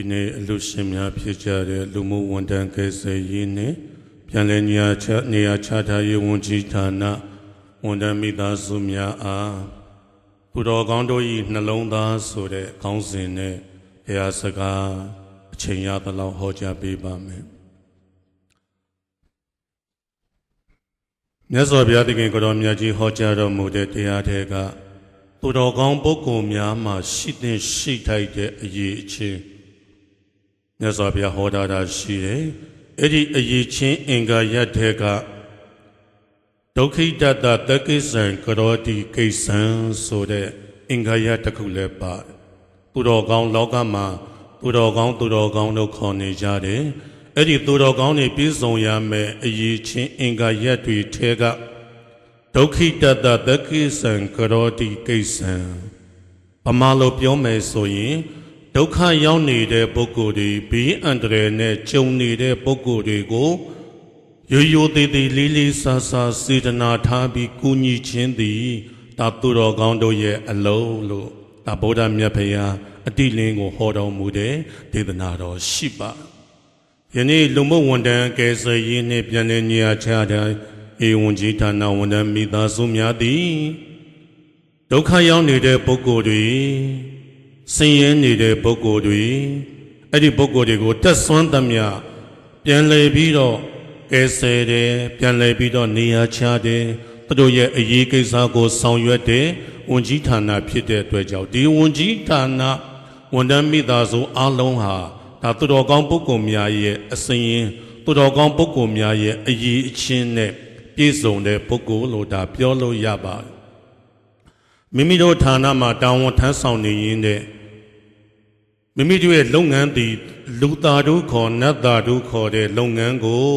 ဒီနေ့အလူရှင်များဖြစ်ကြတဲ့လူမှုဝန်ထမ်းကယ်ဆယ်ရေးနဲ့ပြည်내နေရာချနေရာချထားရေးဝန်ကြီးဌာနဝန်ထမ်းမိသားစုများအားသူတော်ကောင်းတို့၏နှလုံးသားဆိုတဲ့ခေါင်းစဉ်နဲ့တရားစကားအချိန်ရသလောက်ဟောကြားပေးပါမယ်မြတ်စွာဘုရားသခင်ကိုတော်မြတ်ကြီးဟောကြားတော်မူတဲ့တရားတွေကသူတော်ကောင်းပုဂ္ဂိုလ်များမှာရှိတဲ့ရှိထိုက်တဲ့အရေးအချင်း မြတ်စွာဘုရားဟောတာတာရှိတယ်။အဲ့ဒီအရေးချင်းအင်္ဂါရတ်တဲ့ကဒုက္ခိတတတက္ကိစံကရောတိကိစ္စံဆိုတဲ့အင်္ဂါရတ်တစ်ခုလည်းပါတယ်။သူတော်ကောင်းလောကမှာသူတော်ကောင်းသူတော်ကောင်းတို့ခေါ်နေကြတယ်။အဲ့ဒီသူတော်ကောင်းတွေပြည့်စုံရမယ်အရေးချင်းအင်္ဂါရတ်တွေထဲကဒုက္ခိတတတက္ကိစံကရောတိကိစ္စံပမာလိုပြောမယ်ဆိုရင် ဒုက္ခရောက်နေတဲ့ပုဂ္ဂိုလ်တွေဘေးအန္တရာယ်နဲ့ကြုံနေတဲ့ပုဂ္ဂိုလ်တွေကိုရိုးရိုးသေးသေးလေးလေးဆာဆာစေတနာထားပြီးကူညီခြင်းသည်ဒါသူတော်ကောင်းတို့ရဲ့အလုံးလို့ဒါဗုဒ္ဓမြတ်ဖရာအတိလင်းကိုဟောတော်မူတဲ့ဒေသနာတော်ရှိပါယနေ့လူမှုဝန်ထမ်းကယ်ဆယ်ရေးနှင့်ပြည်내နေရာချတဲ့ဧဝံကြီးဌာနဝန်ထမ်းမိသားစုများသည်ဒုက္ခရောက်နေတဲ့ပုဂ္ဂိုလ်တွေ ဆင်းရဲနေတဲ့ပုဂ္ဂိုလ်တွေအဲ့ဒီပုဂ္ဂိုလ်တွေကိုတက်ဆွမ်းသမျှပြန်လည်ပြီးတော့ကယ်ဆယ်တယ်ပြန်လည်ပြီးတော့နေရာချတယ်သူတို့ရဲ့အရေးကိစ္စကိုဆောင်ရွက်တဲ့ဝန်ကြီးဌာနဖြစ်တဲ့အတွက်ကြောင့်ဒီဝန်ကြီးဌာနဝန်ထမ်းမိသားစုအားလုံးဟာဒါသူတော်ကောင်းပုဂ္ဂိုလ်များရဲ့အစဉ်ရင်သူတော်ကောင်းပုဂ္ဂိုလ်များရဲ့အရေးအချင်းနဲ့ပြည့်စုံတဲ့ပုဂ္ဂိုလ်လို့ဒါပြောလို့ရပါတယ်မိမိတို့ဌာနမှာတာဝန်ထမ်းဆောင်နေရင်းတဲ့ မိမိတို့ရဲ့လုပ်ငန်းသည်လူသားတို့ခေါ်နတ်သားတို့ခေါ်တဲ့လုပ်ငန်းကို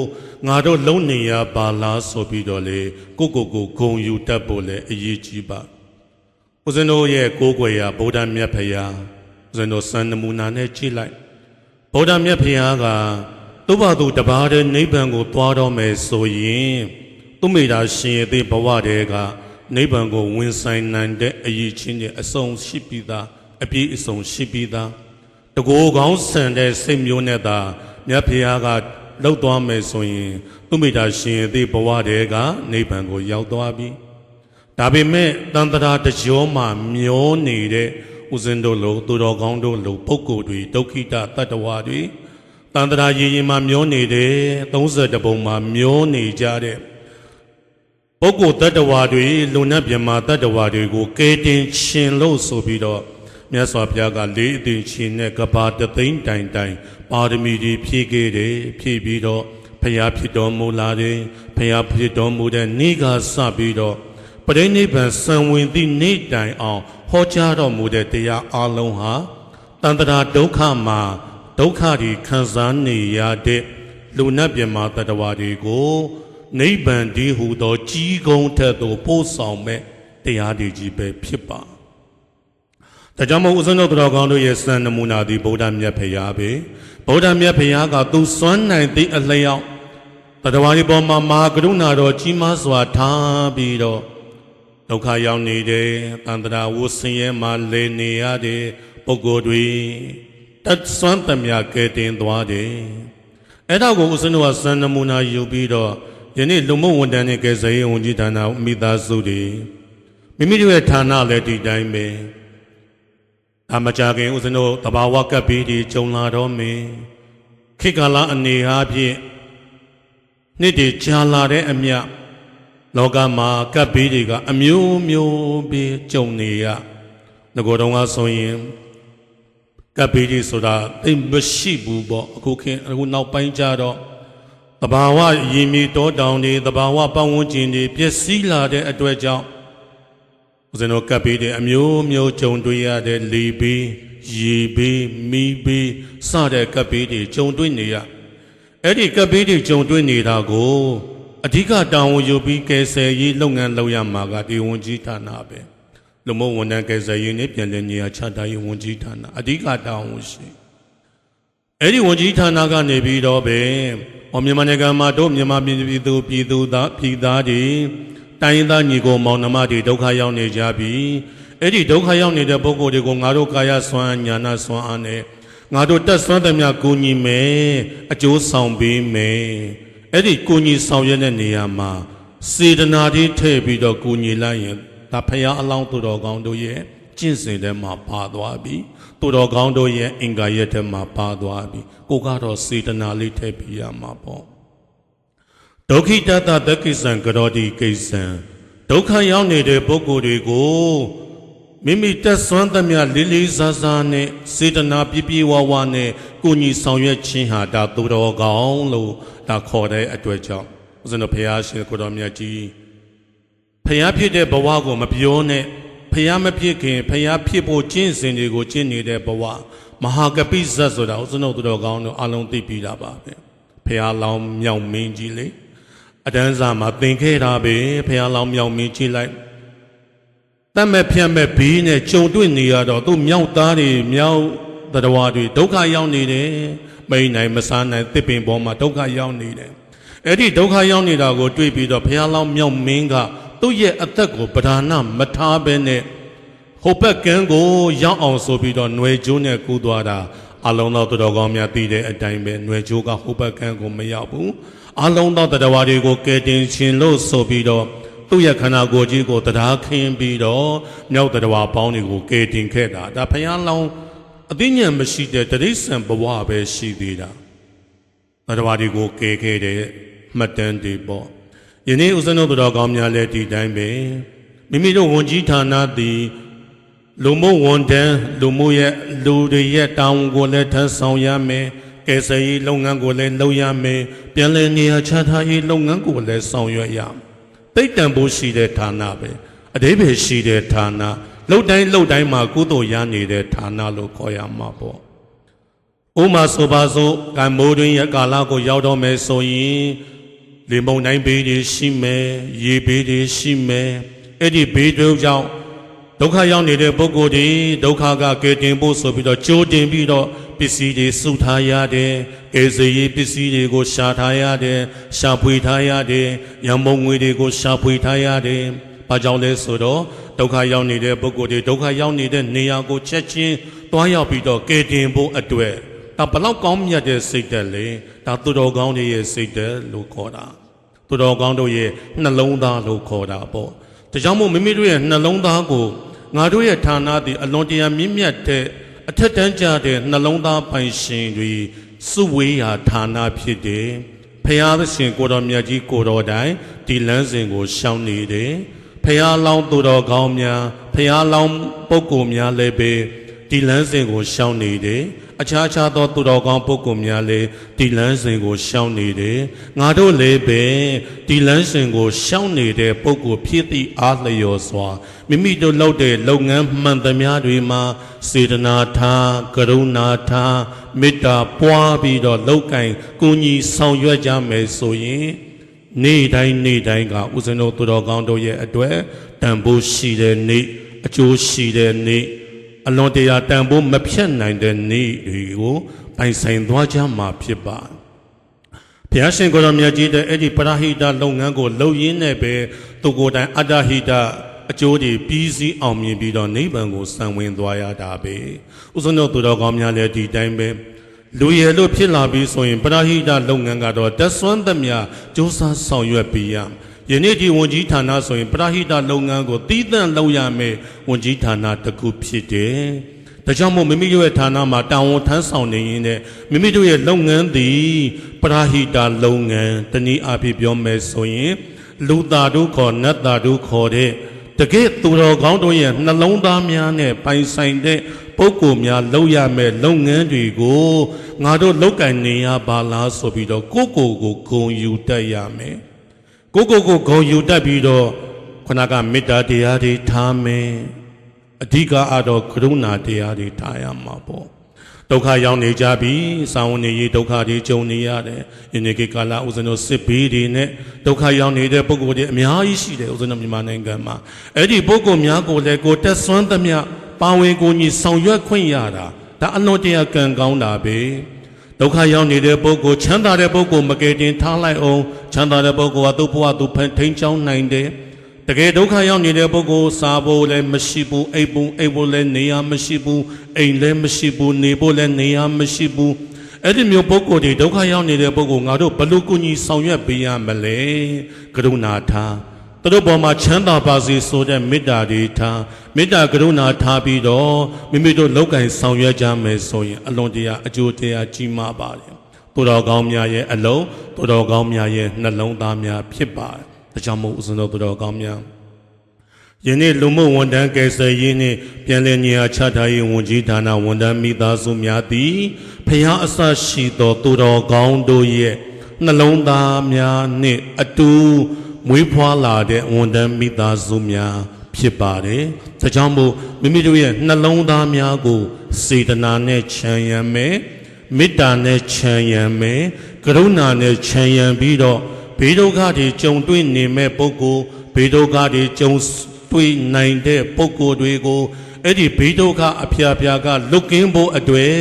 ငါတို့လုံနေရပါလားဆိုပြီးတော့လေကိုကိုကိုဂုံယူတတ်ဖို့လည်းအရေးကြီးပါဦးဇင်းတို့ရဲ့ကိုးကွယ်ရာဗုဒ္ဓမြတ်ဖရာဦးဇင်းတို့စံနမူနာနဲ့ကြည့်လိုက်ဗုဒ္ဓမြတ်ဖရာကသူ့ဘာသူတပါးတဲ့နိဗ္ဗာန်ကိုသွားတော့မယ်ဆိုရင်သူမိတာရှင်ရဲ့သေးဘဝတည်းကနိဗ္ဗာန်ကိုဝင်ဆိုင်နိုင်တဲ့အရေးချင်းတွေအစုံရှိပြီးသားအပြည့်အစုံရှိပြီးသား တကိုယ်ကောင်းဆန်တဲ့စိတ်မျိုးနဲ့သာမြတ်ဖရာကလှုပ်သွားမယ်ဆိုရင် သူမိတာရှင်ရဲ့ဒီဘဝတည်းကနိဗ္ဗာန်ကိုရောက်သွားပြီဒါပေမဲ့တန်တရာတကြောမှာမျောနေတဲ့ဥစဉ်တို့လိုသူတော်ကောင်းတို့လိုပုဂ္ဂိုလ်တွေဒုက္ခိတတတ္တဝါတွေတန်တရာရည်ရင်မှာမျောနေတယ်30ပုံမှာမျောနေကြတဲ့ပုဂ္ဂိုလ်တတ္တဝါတွေလူနဲ့မြမာတတ္တဝါတွေကိုကဲတင်ရှင်လို့ဆိုပြီးတော့ မြတ်စွာဘုရားကလေးအသိချင်းနဲ့ကဘာတသိန်းတိုင်တိုင်ပါရမီတွေဖြည့်ခဲ့တယ်ဖြည့်ပြီးတော့ဘုရားဖြစ်တော်မူလာတယ်ဘုရားဖြစ်တော်မူတဲ့နေ့ကစပြီးတော့ပရိနိဗ္ဗာန်စံဝင်သည့်နေ့တိုင်အောင်ဟောကြားတော်မူတဲ့တရားအလုံးဟာတန်တရာဒုက္ခမှာဒုက္ခတွေခံစားနေရတဲ့လူနတ်မြမာတတ္တဝါတွေကိုနိဗ္ဗာန်ဒီဟူသောကြီးကုန်းထက်သို့ပို့ဆောင်မဲ့တရားတွေကြီးပဲဖြစ်ပါ ဒါကြောင့်မို့ဦးဇင်းတို့တော်ကောင်းတို့ရဲ့စံနမူနာသည်ဗုဒ္ဓမြတ်ဖရာပဲဗုဒ္ဓမြတ်ဖရာကသူစွမ်းနိုင်သည့်အလျောက်တတဝါဒီပေါ်မှာမဟာကရုဏာတော်ကြီးမားစွာထားပြီးတော့ဒုက္ခရောက်နေတဲ့တန်တရာဝဆင်းရဲမှာလဲနေရတဲ့ပုဂ္ဂိုလ်တွေတတ်စွမ်းသမျှကဲတင်သွားတယ်အဲ့ဒါကိုဦးဇင်းတို့ကစံနမူနာယူပြီးတော့ယနေ့လူမှုဝန်ထမ်းနဲ့ကယ်ဆယ်ရေးဝန်ကြီးဌာနမိသားစုတွေမိမိတို့ရဲ့ဌာနလည်းဒီတိုင်းပဲ အမကြခင်ဦးဇင်းတို့တဘာဝကပ်ပြီးဒီကြုံလာတော့မင်းခေတ်ကာလအနေအားဖြင့်နှစ်တည်ကြာလာတဲ့အမြတ်လောကမှာကပ်ပြီးတွေကအမျိုးမျိုးပြီးကြုံနေရငကိုယ်တော်ကဆိုရင်ကပ်ပြီးတွေဆိုတာသိပ်မရှိဘူးပေါ့အခုခင်အခုနောက်ပိုင်းကျတော့တဘာဝရည်မီတောတောင်တွေတဘာဝပတ်ဝန်းကျင်တွေပျက်စီးလာတဲ့အတွက်ကြောင့် ဦးဇင်းတို့ကပ်ပြီးတဲ့အမျိုးမျိုးကြုံတွေ့ရတဲ့လေပြီးရေပြီးမီးပြီးစတဲ့ကပ်ပြီးတွေကြုံတွေ့နေရအဲ့ဒီကပ်ပြီးတွေကြုံတွေ့နေတာကိုအဓိကတာဝန်ယူပြီးကယ်ဆယ်ရေးလုပ်ငန်းလုပ်ရမှာကဒီဝန်ကြီးဌာနပဲလူမှုဝန်ထမ်းကယ်ဆယ်ရေးနဲ့ပြည်내နေရာချထားရေးဝန်ကြီးဌာနအဓိကတာဝန်ရှိအဲ့ဒီဝန်ကြီးဌာနကနေပြီးတော့ပဲဟောမြန်မာနိုင်ငံမှာတို့မြန်မာပြည်သူပြည်သူသားပြည်သားတွေ တိုင်းရင်းသားညီကိုမောင်နှမတွေဒုက္ခရောက်နေကြပြီအဲ့ဒီဒုက္ခရောက်နေတဲ့ပုဂ္ဂိုလ်တွေကိုငါတို့ကာယဆွမ်းညာနာဆွမ်းအားနဲ့ငါတို့တက်ဆွမ်းသမျှကိုညီမယ်အကျိုးဆောင်ပေးမယ်အဲ့ဒီကိုညီဆောင်ရွက်တဲ့နေရာမှာစေတနာတွေထည့်ပြီးတော့ကိုညီလိုက်ရင်ဒါဖရာအလောင်းသူတော်ကောင်းတို့ရဲ့ကျင့်စဉ်ထဲမှာပါသွားပြီသူတော်ကောင်းတို့ရဲ့အင်္ဂါရက်ထဲမှာပါသွားပြီကိုကတော့စေတနာလေးထည့်ပြရမှာပေါ့ ဒုက္ခိတတသက္ကိစံကရောတိကိစ္စံဒုက္ခရောက်နေတဲ့ပုဂ္ဂိုလ်တွေကိုမိမိတက်ဆွမ်းသမျှလေးလေးစားစားနဲ့စေတနာပြည့်ပြည့်ဝဝနဲ့ကိုညီဆောင်ရွက်ခြင်းဟာဒါသူတော်ကောင်းလို့ဒါခေါ်တဲ့အတွက်ကြောင့်ဦးဇင်းတို့ဖရာရှင်ကိုတော်မြတ်ကြီးဖရာဖြစ်တဲ့ဘဝကိုမပြောနဲ့ဖရာမဖြစ်ခင်ဖရာဖြစ်ဖို့ကျင့်စဉ်တွေကိုကျင့်နေတဲ့ဘဝမဟာကပိဇတ်ဆိုတာဦးဇင်းတို့သူတော်ကောင်းတို့အလုံးသိပြီးတာပါပဲဖရာလောင်းမြောက်မင်းကြီးလေ အတန်းစာမှာသင်ခဲ့တာပဲဖရာလောင်းမြောက်မင်းကြီးလိုက်တတ်မဲ့ဖြတ်မဲ့ဘေးနဲ့ကြုံတွေ့နေရတော့သူ့မြောက်သားတွေမြောက်တရားတွေဒုက္ခရောက်နေတယ်မိန်နိုင်မစားနိုင်တစ်ပင်ပေါ်မှာဒုက္ခရောက်နေတယ်အဲ့ဒီဒုက္ခရောက်နေတာကိုတွေ့ပြီးတော့ဘုရားလောင်းမြောက်မင်းကသူ့ရဲ့အသက်ကိုပဓာနာမထားဘဲနဲ့ဟိုဘက်ကန်းကိုရောက်အောင်ဆိုပြီးတော့ຫນွေကျိုးနဲ့ကူးသွားတာအလုံးသောသူတော်ကောင်းများသိတဲ့အတိုင်းပဲຫນွေကျိုးကဟိုဘက်ကန်းကိုမရောက်ဘူး အလုံးသောတရားတွေကိုကယ်တင်ခြင်းလို့ဆိုပြီးတော့သူ့ရဲ့ခန္ဓာကိုယ်ကြီးကိုတရားခင်းပြီးတော့မြောက်တရားပေါင်းတွေကိုကယ်တင်ခဲ့တာဒါဘုရားလောင်းအသိဉာဏ်မရှိတဲ့တရိษံဘဝပဲရှိသေးတာတရားတွေကိုကယ်ခဲ့တဲ့မှတ်တမ်းတွေပေါ့ယနေ့ဥစ္စနုတော်ကောင်းများလည်းဒီတိုင်းပဲမိမိတို့ဝန်ကြီးဌာနသည်လူမှုဝန်ထမ်းလူမှုရဲ့လူတွေရဲ့တာဝန်ကိုလည်းထမ်းဆောင်ရမယ် ကယ်ဆယ်ရေးလုပ်ငန်းကိုလည်းလုပ်ရမယ်ပြန်လည်နေရာချထားရေးလုပ်ငန်းကိုလည်းဆောင်ရွက်ရမယ်တိတ်တန်ဖို့ရှိတဲ့ဌာနပဲအတိပ္ပယ်ရှိတဲ့ဌာနလှုပ်တိုင်းလှုပ်တိုင်းမှာကုသိုလ်ရနေတဲ့ဌာနလို့ခေါ်ရမှာပေါ့ဥမာဆိုပါစို့ကံမိုးတွင်ရကာလကိုရောက်တော့မယ်ဆိုရင်လေမုန်တိုင်းဘေးတွေရှိမယ်ရေဘေးတွေရှိမယ်အဲ့ဒီဘေးတွေကြောင့်ဒုက္ခရောက်နေတဲ့ပုဂ္ဂိုလ်တွေဒုက္ခကကယ်တင်ဖို့ဆိုပြီးတော့ကြိုးတင်ပြီးတော့ ပစ္စည်းတွေစုထားရတယ်။အေဇေပစ္စည်းတွေကိုရှာထားရတယ်။ရှာဖွေထားရတယ်။ရံမုံငွေတွေကိုရှာဖွေထားရတယ်။ဘာကြောင့်လဲဆိုတော့ဒုက္ခရောက်နေတဲ့ပုဂ္ဂိုလ်တွေဒုက္ခရောက်နေတဲ့နေရာကိုချက်ချင်းတွားရောက်ပြီးတော့ကယ်တင်ဖို့အတွက်ဒါဘလောက်ကောင်းမြတ်တဲ့စိတ်သက်လေဒါသူတော်ကောင်းတွေရဲ့စိတ်သက်လို့ခေါ်တာသူတော်ကောင်းတို့ရဲ့နှလုံးသားလို့ခေါ်တာပေါ့ဒါကြောင့်မို့မိမိတို့ရဲ့နှလုံးသားကိုငါတို့ရဲ့ဌာနသည်အလွန်တရာမြင့်မြတ်တဲ့ အထက်တန်းကြတဲ့နှလုံးသားပိုင်ရှင်တွေစုဝေးရာဌာနဖြစ်တယ်ဖရာသရှင်ကိုတော်မြတ်ကြီးကိုတော်တိုင်ဒီလမ်းစဉ်ကိုရှောင်နေတယ်ဖရာလောင်းသူတော်ကောင်းများဖရာလောင်းပုဂ္ဂိုလ်များလည်းပဲဒီလမ်းစဉ်ကိုရှောင်နေတယ် အခြားခြားသောသူတော်ကောင်းပုဂ္ဂိုလ်များလည်းဒီလမ်းစဉ်ကိုရှောင်နေတယ်ငါတို့လည်းပဲဒီလမ်းစဉ်ကိုရှောင်နေတဲ့ပုဂ္ဂိုလ်ဖြစ်သည့်အားလျော်စွာမိမိတို့လုပ်တဲ့လုပ်ငန်းမှန်သမျှတွေမှာစေတနာထားကရုဏာထားမေတ္တာပွားပြီးတော့လောက်ကင်ကိုကြီးဆောင်ရွက်ကြမယ်ဆိုရင်နေ့တိုင်းနေ့တိုင်းကဥစဉ်တို့သူတော်ကောင်းတို့ရဲ့အတွက်တန်ဖိုးရှိတဲ့နေ့အကျိုးရှိတဲ့နေ့ အလွန်တရာတန်ဖိုးမဖြတ်နိုင်တဲ့နေ့တွေကိုပိုင်ဆိုင်သွားကြမှာဖြစ်ပါဘုရားရှင်ကိုယ်တော်မြတ်ကြီးတဲ့အဲ့ဒီပရဟိတလုပ်ငန်းကိုလုပ်ရင်းနဲ့ပဲသူကိုယ်တိုင်အတ္တဟိတအကျိုးတွေပြီးစီးအောင်မြင်ပြီးတော့နိဗ္ဗာန်ကိုစံဝင်သွားရတာပဲဥစ္စနောသူတော်ကောင်းများလည်းဒီတိုင်းပဲလူရည်လို့ဖြစ်လာပြီးဆိုရင်ပရဟိတလုပ်ငန်းကတော့တက်ဆွမ်းသမျှစ조사ဆောင်ရွက်ပြီးရယ နေ့ဒီဝန်ကြီးဌာနဆိုရင်ပရဟိတလုပ်ငန်းကိုတီးသန့်လုပ်ရမယ်ဝန်ကြီးဌာနတစ်ခုဖြစ်တယ်ဒါကြောင့်မို့မိမိတို့ရဲ့ဌာနမှာတာဝန်ထမ်းဆောင်နေရင်လည်းမိမိတို့ရဲ့လုပ်ငန်းသည်ပရဟိတလုပ်ငန်းတနည်းအားဖြင့်ပြောမယ်ဆိုရင်လူသားတို့ခေါ်နတ်သားတို့ခေါ်တဲ့တကယ့်သူတော်ကောင်းတို့ရဲ့နှလုံးသားများနဲ့ပိုင်ဆိုင်တဲ့ပုဂ္ဂိုလ်များလုပ်ရမယ့်လုပ်ငန်းတွေကိုငါတို့လောက်ကင်နေရပါလားဆိုပြီးတော့ကိုယ့်ကိုယ်ကိုဂုံယူတတ်ရမယ် ကိုယ့်ကိုယ်ကိုဂုံယူတတ်ပြီးတော့ခဏကမေတ္တာတရားတွေထားမယ်အဓိကအတော့ကရုဏာတရားတွေထားရမှာပေါ့ဒုက္ခရောက်နေကြပြီ။စာဝန်နေရေးဒုက္ခတွေကြုံနေရတယ်။ယနေ့ခေတ်ကာလဥစဉ်တို့စစ်ဘေးတွေနဲ့ဒုက္ခရောက်နေတဲ့ပုဂ္ဂိုလ်တွေအများကြီးရှိတယ်ဥစဉ်တို့မြန်မာနိုင်ငံမှာ။အဲ့ဒီပုဂ္ဂိုလ်များကိုလည်းကိုတက်ဆွမ်းသမျှပါဝင်ကိုညီဆောင်ရွက်ခွင့်ရတာဒါအလွန်တရာကံကောင်းတာပဲ။ ဒုက္ခရောက်နေတဲ့ပုဂ္ဂိုလ်ချမ်းသာတဲ့ပုဂ္ဂိုလ်မကယ်တင်ထားလိုက်အောင်ချမ်းသာတဲ့ပုဂ္ဂိုလ်ကသူ့ဘဝသူဖန်ထိန်ချောင်းနိုင်တယ်။ပတကယ်ဒုက္ခရောက်နေတဲ့ပုဂ္ဂိုလ်စားဖို့လည်းမရှိဘူးအိပ်ဖို့အိပ်ဖို့လည်းနေရာမရှိဘူးအိမ်လည်းမရှိဘူးနေဖို့လည်းနေရာမရှိဘူးအဲ့ဒီမျိုးပုဂ္ဂိုလ်တွေဒုက္ခရောက်နေတဲ့ပုဂ္ဂိုလ်ငါတို့ဘယ်လို့ကုညီဆောင်ရွက်ပေးရမလဲကရုဏာထား သူတို့ပေါ်မှာချမ်းသာပါစေဆိုတဲ့မေတ္တာတွေထားမေတ္တာကရုဏာထားပြီးတော့မိမိတို့လောက်ကင်ဆောင်ရွက်ကြမယ်ဆိုရင်အလွန်တရာအကျိုးတရားကြီးမားပါတယ်သူတော်ကောင်းများရဲ့အလုံးသူတော်ကောင်းများရဲ့နှလုံးသားများဖြစ်ပါတယ်ဒါကြောင့်မို့ဦးဇင်းတို့သူတော်ကောင်းများယနေ့လူမှုဝန်ထမ်းကယ်ဆယ်ရေးနှင့်ပြည်내နေရာချထားရေးဝန်ကြီးဌာနဝန်ထမ်းမိသားစုများသည်ဖျားအစရှိသောသူတော်ကောင်းတို့ရဲ့နှလုံးသားများနှင့်အတူ မွေးဖွားလာတဲ့ဝန်ထမ်းမိသားစုများဖြစ်ပါတယ်။ဒါကြောင့်မို့မိမိတို့ရဲ့နှလုံးသားများကို စေတနာနဲ့ခြံရံမယ်မေတ္တာနဲ့ခြံရံမယ်ကရုဏာနဲ့ခြံရံပြီးတော့ဘေးဒုက္ခတွေကြုံတွေ့နေမဲ့ပုဂ္ဂိုလ်ဘေးဒုက္ခတွေကြုံတွေ့နိုင်တဲ့ပုဂ္ဂိုလ်တွေကိုအဲ့ဒီဘေးဒုက္ခအဖျားဖျားကလွတ်ကင်းဖို့အတွေ့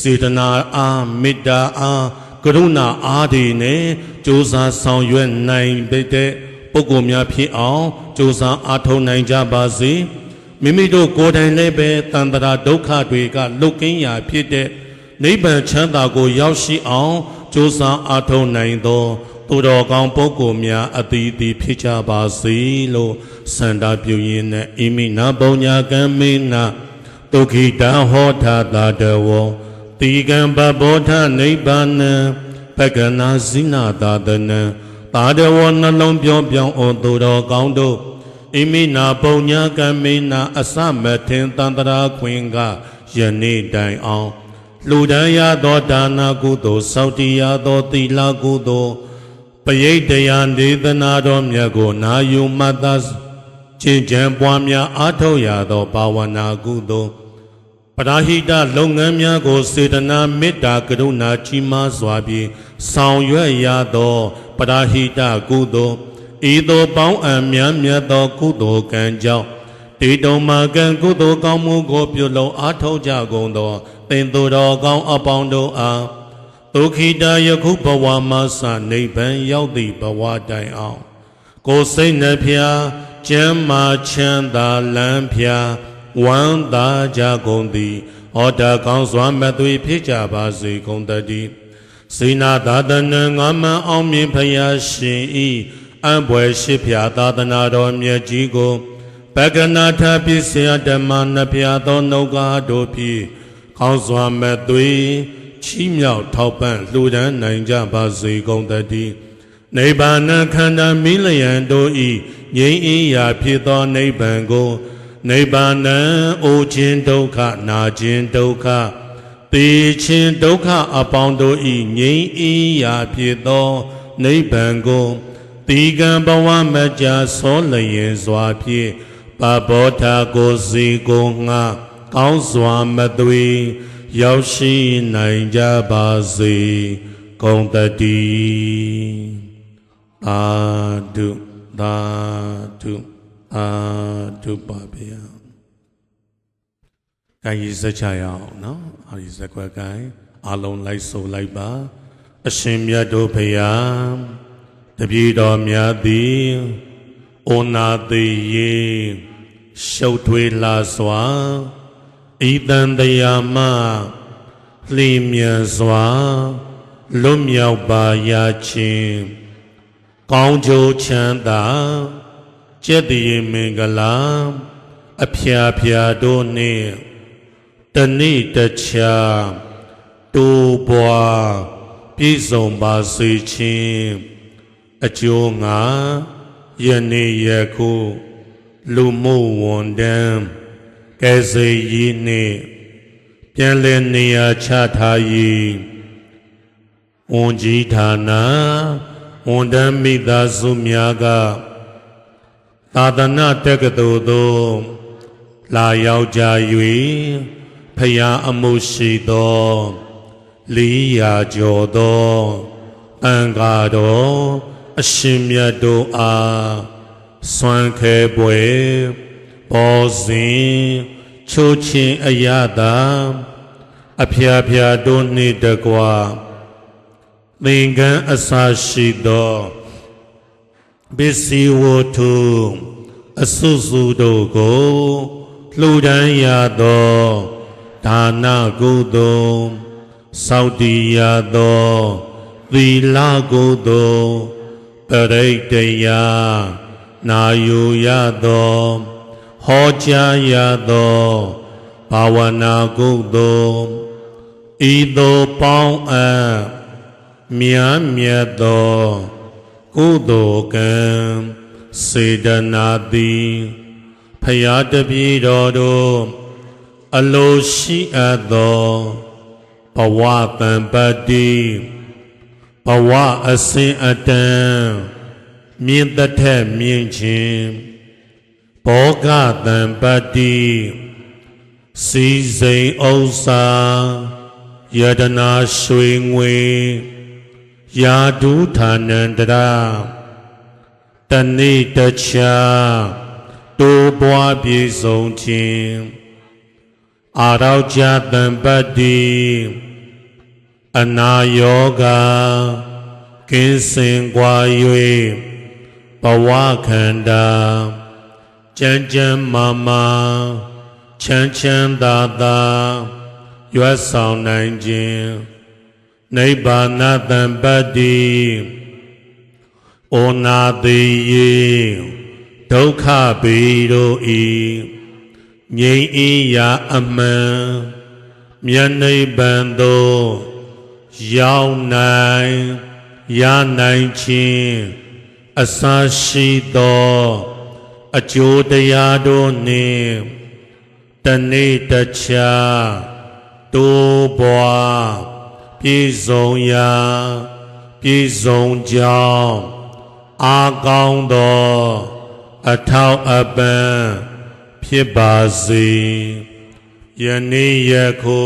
စေတနာအားမေတ္တာအား ကရုဏာအားတွေနဲ့ကြိုးစားဆောင်ရွက်နိုင်တဲ့ပုဂ္ဂိုလ်များဖြစ်အောင်ကြိုးစားအားထုတ်နိုင်ကြပါစေမိမိတို့ကိုယ်တိုင်လည်းပဲတန်တရာဒုက္ခတွေကလွတ်ကင်းရာဖြစ်တဲ့နိဗ္ဗာန်ချမ်းသာကို ရောက်ရှိအောင်ကြိုးစားအားထုတ်နိုင်သောသူတော်ကောင်းပုဂ္ဂိုလ်များအသီးသီးဖြစ်ကြပါစေလို့စန္ဒပြုရင်းနဲ့အိမိနာပုံညာကံမေနာဒုက္ခိတဟောထာတာတဝော တိကံပဘောဓနိဗ္ဗာနံပကနာဇိနာသာတနံတာတဝောနှလုံးပြောင်းပြောင်းဩသူတော်ကောင်းတို့အိမိနာပုံညာကံမေနာအစမထင်တန္တရာခွင်ကယနေ့တိုင်အောင်လူဒန်းရသောဒါနာကုသိုလ်စောတိရသောသီလကုသိုလ်ပရိတ်တရားဒေသနာတော်မြတ်ကိုနာယူမှတ်သားခြင်းကြံပွားများအားထုတ်ရသောဘာဝနာကုသိုလ် ပရာဟိတလုပ်ငန်းများကိုစေတနာမေတ္တာကရုဏာကြီးမားစွာဖြင့်ဆောင်ရွက်ရသောပရာဟိတကုသိုလ်ဤသို့ပေါင်းအံများမြတ်သောကုသိုလ်ကံကြောင့်တေတုံမာကံကုသိုလ်ကောင်းမှုကိုပြုလုပ်အားထုတ်ကြကုန်သောသင်သူတော်ကောင်းအပေါင်းတို့အားဒုက္ခိတယခုဘဝမှာစနိဗ္ဗာန်ရောက်သည့်ဘဝတိုင်အောင်ကိုယ်စိတ်နှဖျားကျမ်းမာချမ်းသာလမ်းဖျား ဝမ်းသာကြကုန်သည်ဟောတာကောင်းစွာမသွေဖြစ်ကြပါစေကုန်တည်းစေနာသာသနာငါမန်အောင်မြင်ဖျားရှင်ဤအံပွဲရှိဖျားသာသနာတော်မြတ်ကြီးကိုပကနာထပစ္စယဓမ္မနှဖျားသောနှုတ်ကားတို့ဖြင့်ကောင်းစွာမသွေချီးမြှောက်ထောက်ပံ့လှူဒန်းနိုင်ကြပါစေကုန်တည်းနိဗ္ဗာန်ခန္ဓာမိလျံတို့ဤငြိမ်းအေးရာဖြစ်သောနိဗ္ဗာန်ကို နိဗ္ဗာန်အိုခြင်းဒုက္ခနာခြင်းဒုက္ခသေခြင်းဒုက္ခအပေါင်းတို့ဤငြိမ်းအေးရာဖြစ်သောနိဗ္ဗာန်ကိုတိကံဘဝမကြဆောလျင်စွာဖြင့်ပဘောဓာကိုစီကိုငှကောင်းစွာမသွေရောက်ရှိနိုင်ကြပါစေကုန်တည်းအာဒုသာဓု အာဓုပါဗျာကိုင်ကြီးစချရအောင်နော်အာဒီဇကွက်ကိုင်အလုံးလိုက်ဆိုလိုက်ပါ အရှင်မြတ်တို့ဖရာတပည့်တော်များသည်ဩနာတိယေရှုပ်ထွေးလာစွာဤတန်တရားမှလျင်မြန်စွာလွတ်မြောက်ပါရခြင်းကောင်းကျိုးချမ်းသာ ကျက်တည်မင်္ဂလာအဖျားဖျားတို့နှင့်တနေ့တခြားတိုးပွားပြည့်စုံပါစေခြင်းအကျိုးငါယနေ့ယခုလူမှုဝန်တန်းကဲစေရေးနှင့်ပြန်လည်နေရာချထားရေးဝန်ကြီးဌာနဝန်တန်းမိသားစုများက သာသနာတက္ကသိုလ်သို့လာရောက်ကြ၍ဖယားအမှုရှိသောလေးရာကျော်သောအံကားတော်အရှင်မြတ်တို့အားစွမ်းခဲပွဲပေါ်စဉ်ချိုးချင်းအရသာအဖျားဖျားတို့နှင့်တကွာသင်္ကန်းအစာရှိသော ပစ္စည်းဝတ္ထုအစုစုတို့ကိုလှူဒန်းရသောဒါနကုသိုလ်စောက်တည်ရသောသီလကုသိုလ်ပရိတ်တရားနာယူရသောဟောကြားရသောဘာဝနာကုသိုလ်ဤသို့ပေါင်းအပ်မြတ်မြတ်သော ကုသိုလ်ကံစေတနာသည်ဖရာတပည့်တော်တို့အလိုရှိအပ်သောဘဝတံပတ္တိဘဝအစဉ်အတန်မြင့်တထက်မြင့်ခြင်းဘောဂတံပတ္တိစီစိန်ဥစ္စာယတနာရွှေငွေ ယာဒုဌာနန္တရာတနေ့တခြားတိုးပွားပြေဆုံးခြင်းအာရောကြတံပတ္တိအနာယောဂကင်းစင်ကွာ၍ဘဝခန္ဓာကြမ်းကြမ်းမာမာချမ်းချမ်းသာသာရွတ်ဆောင်နိုင်ခြင်း နိဗ္ဗာနတံပတ္တိဩနာတိယေဒုက္ခပေတို့ဤငြိမ်းအေးရာအမှန်မြတ်နိဗ္ဗာန်သို့ရောက်နိုင်ရနိုင်ခြင်းအစရှိသောအကျိုးတရားတို့နှင့်တနေ့တခြားတိုးပွား ပြည့်စုံရာပြည့်စုံကြောင်းအာကောင်းသောအထောက်အပံ့ဖြစ်ပါစေယနေ့ယခု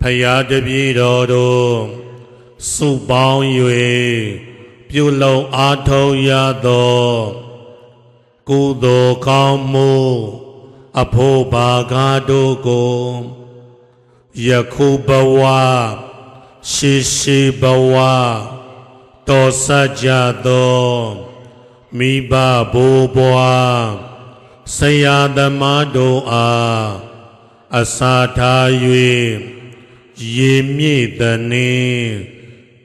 ဖရာတပည့်တော်တို့စုပေါင်း၍ပြုလုံအားထုတ်ရသောကုသိုလ်ကောင်းမှုအဖို့ဘာကားတို့ကိုယခုဘဝ ရှိရှိဘဝတော်ဆကြသောမိဘဘိုးဘွားဆရာသမားတို့အားအစာထား၍ရေမြည့်တနှင်း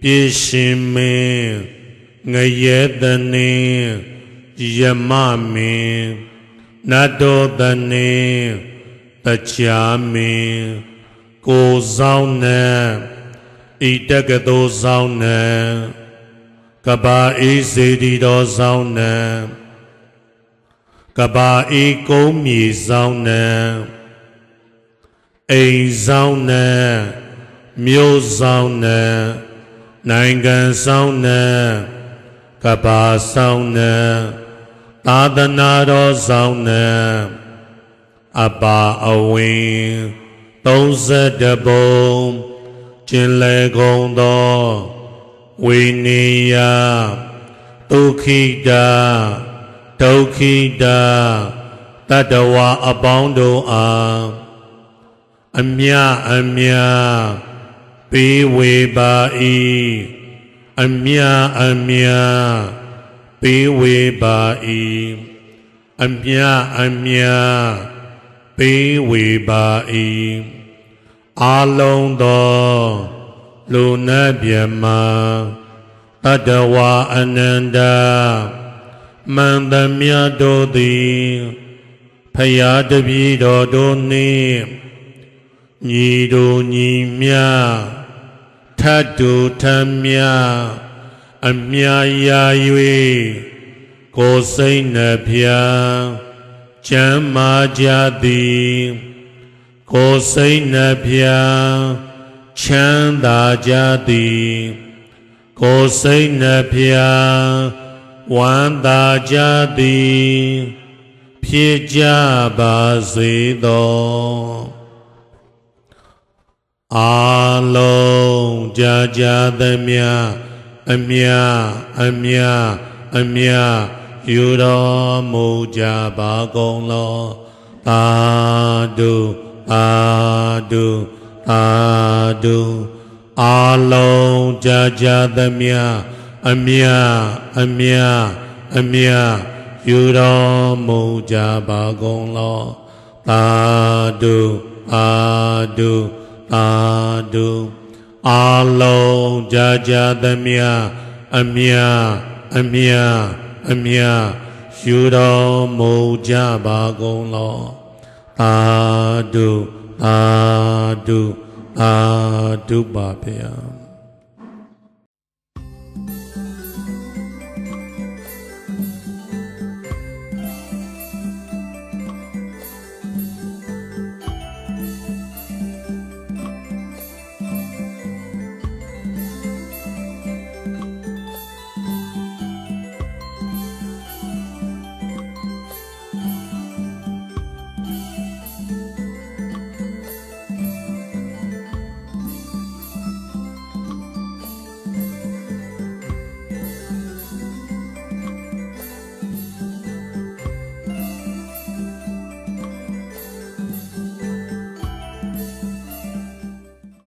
ပြည့်ရှင်မင်းငရဲတနှင်းယမမင်းနတ်တော်တနှင်းတချာမင်းကိုဆောင်နဲ့ ဣတကသောဆောင်နဲ့ကဘာအေးစေတီတော်ဆောင်နဲ့ကဘာအေးကုန်းမြေဆောင်နဲ့အိမ်ဆောင်နဲ့မြို့ဆောင်နဲ့နိုင်ငံဆောင်နဲ့ကဘာဆောင်နဲ့သာသနာတော်ဆောင်နဲ့အပါအဝင်32ဘုံ ကျင်လေကုန်သောဝိနေယဒုခိတာဒုခိတာတတဝါအပေါင်းတို့အားအမြအမြပေးဝေပါ၏အမြအမြပေးဝေပါ၏အမြအမြပေးဝေပါ၏ အာလုံးသောလူနာမြမတတဝါအနန္တမန္တမြတ်တို့သည်ဖယားတပည့်တော်တို့နှင့်ညီတို့ညီမြထတ်တူထမ်းမြအမြရာ၍ကိုယ်စိတ်နှဖျားကျမ်းမာကြသည် ကိုယ်စိတ်နှဖျားချမ်းသာကြသည်ကိုယ်စိတ်နှဖျားဝမ်းသာကြသည်ဖြစ်ကြပါစေသောအာလုံးကြာကြာသမျှအမြအမြအမြယူတော်မူကြပါကုန်လောသာဓု သာဓုသာဓုအာလုံးကြာကြာသမျှအမြအမြအမြယူတော်မူကြပါကုန်လောသာဓုအာဓုသာဓုအာလုံးကြာကြာသမျှအမြအမြအမြယူတော်မူကြပါကုန်လော သာဓုသာဓုသာဓုပါဗျာ